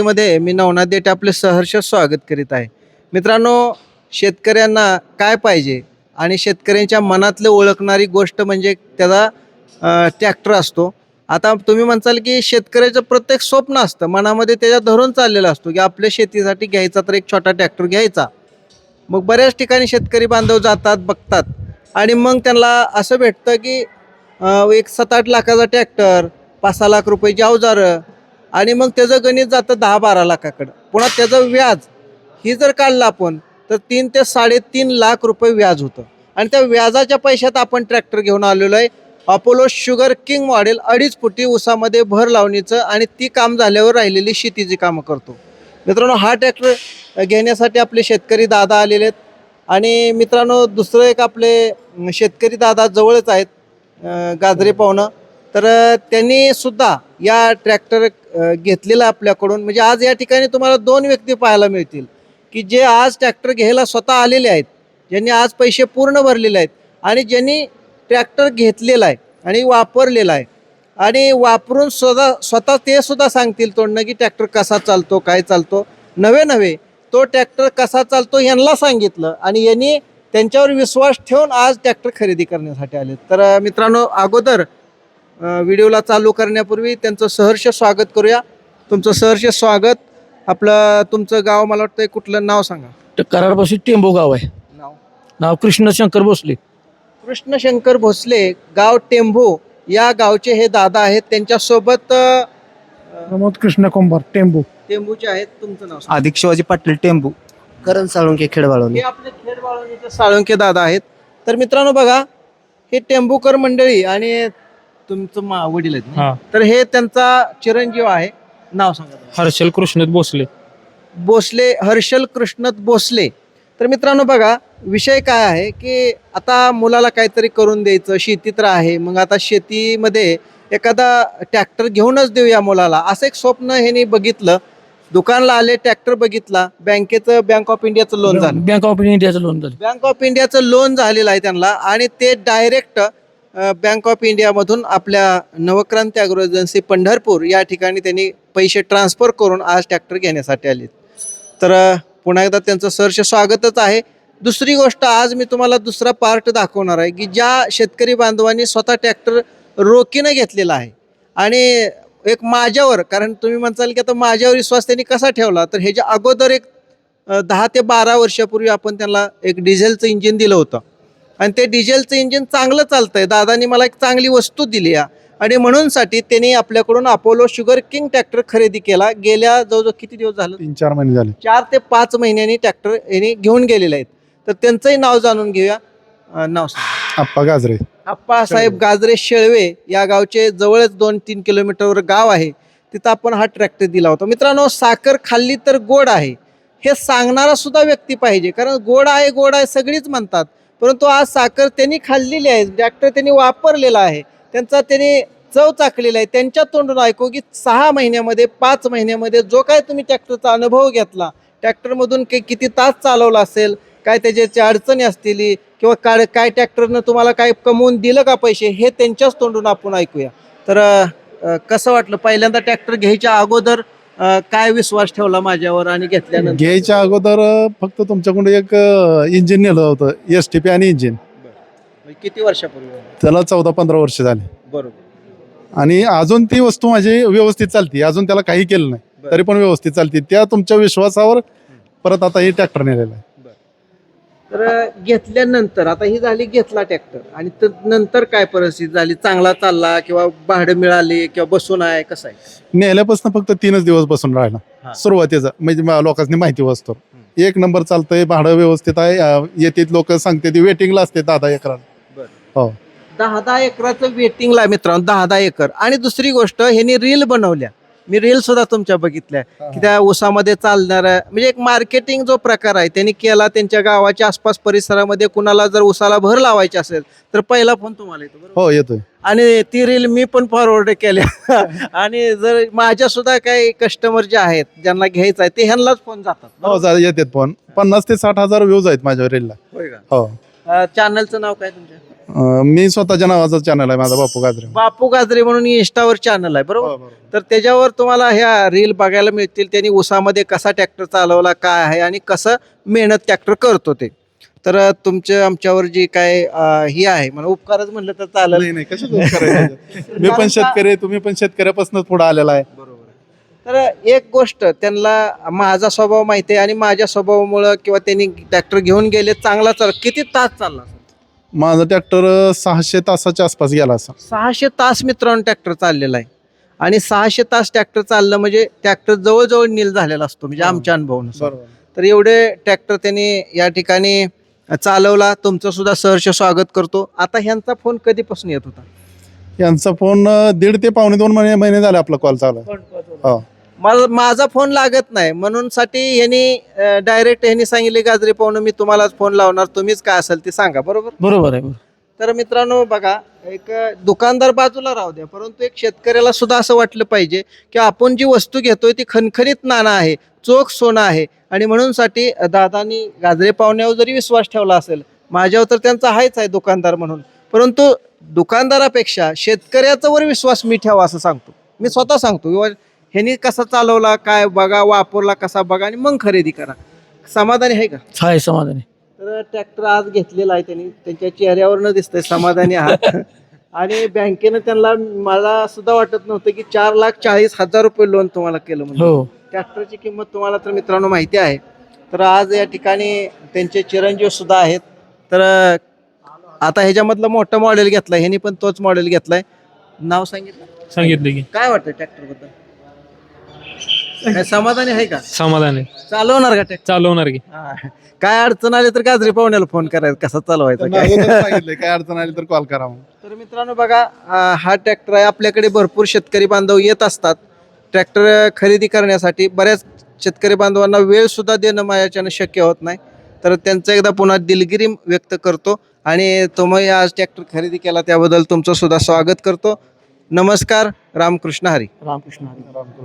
मध्ये मी नवनाथ देठे आपले सहर्ष स्वागत करीत आहे. मित्रांनो शेतकऱ्यांना काय पाहिजे आणि शेतकऱ्यांच्या मनातले ओळखणारी गोष्ट म्हणजे त्याचा ट्रॅक्टर असतो. आता तुम्ही म्हणसाल की शेतकऱ्याचं प्रत्येक स्वप्न असतं. मनामध्ये त्याच्या धरून चाललेला असतो की आपल्या शेतीसाठी घ्यायचा तर एक छोटा ट्रॅक्टर घ्यायचा. मग बऱ्याच ठिकाणी शेतकरी बांधव जातात बघतात. आणि मग त्यांना असं भेटतं की एक सात आठ लाखाचा ट्रॅक्टर पाच सहा लाख रुपयाची अवजारं आणि मग त्याचं गणित जातं दहा बारा लाखाकडं. पुन्हा त्याचं व्याज ही जर काढलं आपण तर तीन ते साडेतीन लाख रुपये व्याज होतं. आणि त्या व्याजाच्या पैशात आपण ट्रॅक्टर घेऊन आलेलो आहे. अपोलो शुगर किंग मॉडेल अडीच फुटी उसामध्ये भर लावणीचं आणि ती काम झाल्यावर राहिलेली शेतीची कामं करतो. मित्रांनो हा ट्रॅक्टर घेण्यासाठी आपले शेतकरी दादा आलेले आहेत. आणि मित्रांनो दुसरं एक आपले शेतकरी दादा जवळच आहेत गाजरे पाहुणं. तर त्यांनी सुद्धा या ट्रॅक्टर घेतलेला आपल्याकडून म्हणजे आज या ठिकाणी तुम्हाला दोन व्यक्ती पाहायला मिळतील की जे आज ट्रॅक्टर घ्यायला स्वतः आलेले आहेत ज्यांनी आज पैसे पूर्ण भरलेले आहेत आणि ज्यांनी ट्रॅक्टर घेतलेला आहे आणि वापरलेला आहे. आणि वापरून स्वतः स्वतः ते सुद्धा सांगतील तोडणं की ट्रॅक्टर कसा चालतो काय चालतो. नवे नवे तो ट्रॅक्टर कसा चालतो यांना सांगितलं आणि यांनी त्यांच्यावर विश्वास ठेवून आज ट्रॅक्टर खरेदी करण्यासाठी आले तर मित्रांनो अगोदर व्हिडिओला चालू करण्यापूर्वी त्यांचं सहर्ष स्वागत करूया. तुमचं सहर्ष स्वागत. आपलं तुमचं गाव मला वाटतं कुठलं? नाव सांगा. तर टेंबो गाव आहे. नाव? नाव कृष्ण शंकर भोसले. कृष्णशंकर भोसले गाव टेंभू या गावचे हे दादा आहेत. त्यांच्यासोबत अं, प्रमोद कृष्ण कोंभार टेंबू. टेंभूचे आहेत. तुमचं नाव सांगा. अधिक शिवाजी पाटील टेंबू. करण साळुंके खेडवाळवणी. हे आपले खेड बाळवणीचे साळुंके दादा आहेत. तर मित्रांनो बघा हे टेंभूकर मंडळी आणि तुमचं मा वडील आहेत ना? हा. तर हे त्यांचा चिरंजीव आहे. नाव सांगा तुम्ही. हर्षल कृष्णत भोसले. भोसले हर्षल कृष्णत भोसले. तर मित्रांनो बघा विषय काय आहे की आता मुलाला काहीतरी करून द्यायचं शेती तर आहे मग आता शेतीमध्ये एखादा ट्रॅक्टर घेऊनच देऊया मुलाला. असं एक स्वप्न ह्यानी बघितलं. दुकानला आले ट्रॅक्टर बघितला. बँकेचं बँक ऑफ इंडियाचं लोन झालं. बँक ऑफ इंडियाचं लोन झालं. बँक ऑफ इंडियाचं लोन झालेलं आहे त्यांना आणि ते डायरेक्ट बँक ऑफ इंडियामधून आपल्या नवक्रांती अॅग्रो एजन्सी पंढरपूर या ठिकाणी त्यांनी पैसे ट्रान्सफर करून आज ट्रॅक्टर घेण्यासाठी आले तर पुन्हा एकदा त्यांचं सहर्ष स्वागतच आहे. दुसरी गोष्ट आज मी तुम्हाला दुसरा पार्ट दाखवणार आहे की ज्या शेतकरी बांधवांनी स्वतः ट्रॅक्टर रोखीनं घेतलेला आहे. आणि एक माझ्यावर कारण तुम्ही म्हणताल की आता माझ्यावर विश्वास त्यांनी कसा ठेवला तर ह्याच्या अगोदर एक दहा ते बारा वर्षापूर्वी आपण त्यांना एक डिझेलचं इंजिन दिलं होतं. आणि ते डिझेलचं इंजिन चांगलं चालतंय. दादानी मला एक चांगली वस्तू दिली आहे आणि म्हणूनसाठी त्यांनी आपल्याकडून अपोलो शुगर किंग ट्रॅक्टर खरेदी केला. गेल्या जवळजवळ किती दिवस झालं? तीन चार महिने झाले. चार ते पाच महिन्यांनी ट्रॅक्टर यांनी घेऊन गेलेले आहेत. तर त्यांचंही नाव जाणून घेऊया. अं, नाव सांगा. आप्पा गाजरे. आप्पासाहेब गाजरे शेळवे या गावचे जवळच दोन तीन किलोमीटरवर गाव आहे. तिथं आपण हा ट्रॅक्टर दिला होता. मित्रांनो साखर खाल्ली तर गोड आहे. हे सांगणारा सुद्धा व्यक्ती पाहिजे. कारण गोड आहे गोड आहे सगळीच म्हणतात. परंतु आज साखर त्यांनी खाल्लेली आहे ट्रॅक्टर त्यांनी वापरलेला आहे. त्यांचा त्यांनी चव चाकलेला आहे. त्यांच्या तोंडून ऐकू की सहा महिन्यामध्ये पाच महिन्यामध्ये जो काय तुम्ही ट्रॅक्टरचा अनुभव घेतला ट्रॅक्टरमधून काही किती तास चालवला असेल काय त्याच्याची अडचणी असतील किंवा काय काय ट्रॅक्टरनं तुम्हाला काय कमवून दिलं का पैसे हे त्यांच्याच तोंडून आपण ऐकूया. तर कसं वाटलं? पहिल्यांदा ट्रॅक्टर घ्यायच्या अगोदर अ, काय विश्वास ठेवला माझ्यावर आणि घेतल्यानंतर? घ्यायच्या अगोदर अं, फक्त तुमच्याकडून एक इंजिन नेलं होतं एस टी पी आणि इंजिन म्हणजे किती वर्षापूर्वी? त्याला चौदा पंधरा वर्ष झाले. बरोबर. आणि अजून ती वस्तू माझी व्यवस्थित चालती. अजून त्याला काही केलं नाही. बरं. तरी पण व्यवस्थित चालते. त्या तुमच्या विश्वासावर परत आता हे ट्रॅक्टर नेलेलं आहे. तर घेतल्यानंतर आता ही झाली घेतला ट्रॅक्टर. आणि तर नंतर काय परिस्थिती झाली? चांगला चालला किंवा भाडं मिळाली किंवा बसून आहे? कसं आहे? नेल्यापासून फक्त तीनच दिवस बसून हा. राहिला सुरुवातीचा. म्हणजे मा- लोकांनी माहिती वाचतो एक नंबर चालतंय भाडं व्यवस्थित आहे अं, येतात लोक सांगते ती वेटिंगला असते दादा एकरा हो. दहा दहा एकराचं वेटिंगला मित्रांनो दहा दहा एकर. आणि दुसरी गोष्ट ह्यांनी रील बनवल्या. मी रील सुद्धा तुमच्या बघितल्या. की त्या ऊसामध्ये चालणारा म्हणजे एक मार्केटिंग जो प्रकार आहे त्यांनी केला त्यांच्या गावाच्या आसपास परिसरामध्ये कुणाला जर ऊसाला भर लावायची असेल तर पहिला फोन तुम्हाला येतो बरोबर? हो येतोय. आणि ती रील मी पण फॉरवर्ड केल्या आणि जर माझ्या सुद्धा काही कस्टमर जे आहेत ज्यांना घ्यायचं आहे ते ह्यांनाच फोन जातात हो जा- येतात पण पन्नास ते साठ हजार व्ह्यूज आहेत माझ्या रीलला होय का? हो. चॅनलचं नाव काय तुमच्या? अं, मी स्वतःच्या नावाचा चॅनल आहे माझा बापू गाजरे बापू गाजरे म्हणून इंस्टावर चॅनल आहे बरोबर? तर त्याच्यावर तुम्हाला ह्या रील बघायला मिळतील त्यांनी उसामध्ये कसा ट्रॅक्टर चालवला काय आहे आणि कसं मेहनत ट्रॅक्टर करतो ते. तर अ, तुमचं आमच्यावर जी काय अ, ही आहे मला उपकारच म्हणलं तर चालेल. नाही नाही कशाचं करायचं मी पण शेतकरी आहे, तुम्ही पण शेतकऱ्यापासूनच पुढे आलेला आहे. तर एक गोष्ट त्यांना माझा स्वभाव माहिती आहे आणि माझ्या स्वभावामुळं किंवा त्यांनी ट्रॅक्टर घेऊन गेले चांगला चाल किती तास चालला? असेल? माझा ट्रॅक्टर सहाशे तासाच्या आसपास गेला असा. सहाशे तास मित्रांनो ट्रॅक्टर चाललेला आहे. आणि सहाशे तास ट्रॅक्टर चाललं म्हणजे ट्रॅक्टर जवळजवळ नील झालेला असतो म्हणजे. आमच्या अनुभवानुसार. तर एवढे ट्रॅक्टर त्यांनी या ठिकाणी चालवला. तुमचं सुद्धा सहर्ष स्वागत करतो. आता ह्यांचा फोन कधीपासून येत होता? यांचा फोन अं, दीड ते पावणे दोन महिने महिने झाले आपला कॉल चालू आहे. हो. मला माझा फोन लागत नाही. म्हणून साठी यांनी डायरेक्ट यांनी सांगितले गाजरे पाहुणं मी तुम्हालाच फोन लावणार. तुम्हीच काय असेल ते सांगा. बरोबर? बरोबर आहे. तर मित्रांनो बघा एक दुकानदार बाजूला राहू द्या. परंतु एक शेतकऱ्याला सुद्धा असं वाटलं पाहिजे की आपण जी वस्तू घेतोय ती खणखणीत नाणं आहे चोख सोनं आहे. आणि म्हणून साठी दादानी गाजरे पाहुण्यावर जरी विश्वास ठेवला असेल माझ्यावर तर त्यांचा आहेच आहे दुकानदार म्हणून. परंतु दुकानदारापेक्षा शेतकऱ्याचा वर विश्वास मी ठेवा असं सांगतो. मी स्वतः सांगतो. किंवा ह्यांनी कसा चालवला काय बघा वापरला कसा बघा आणि मग खरेदी करा. समाधानी आहे का? आहे समाधानी. तर ट्रॅक्टर आज घेतलेला आहे त्यांनी. त्यांच्या चेहऱ्यावरनं दिसतंय समाधानी आहात. आणि बँकेनं त्यांना मला सुद्धा वाटत नव्हतं की चार लाख चाळीस हजार रुपये लोन तुम्हाला केलं म्हणजे हो. ट्रॅक्टरची किंमत तुम्हाला तर मित्रांनो माहिती आहे. तर आज या ठिकाणी त्यांचे चिरंजीव सुद्धा आहेत. तर आता ह्याच्यामधलं मोठं मॉडेल घेतलंय. ह्यांनी पण तोच मॉडेल घेतलाय. नाव सांगितलं? सांगितलं की. काय वाटतं ट्रॅक्टरबद्दल? काय समाधानी आहे का? समाधान. आहे चालवणार का ट्रॅक्टर चालवणार की. काय अडचण आली तर गाजरी पाहुण्याला फोन करायचा. कसा चालवायचा त्यांना काय? अगोदर सांगितलंय, काय अडचण आली तर कॉल करा म्हणून. तर मित्रांनो बघा अं, हा ट्रॅक्टर आहे. आपल्याकडे भरपूर शेतकरी बांधव येत असतात. ट्रॅक्टर खरेदी करण्यासाठी बऱ्याच शेतकरी बांधवांना वेळ सुद्धा देणं माझ्याच्यानं शक्य होत नाही. तर त्यांचं एकदा पुन्हा दिलगिरी व्यक्त करतो आणि तुम्ही आज ट्रॅक्टर खरेदी केला त्याबद्दल तुमचं सुद्धा स्वागत करतो. नमस्कार रामकृष्ण हरी. रामकृष्ण हरी.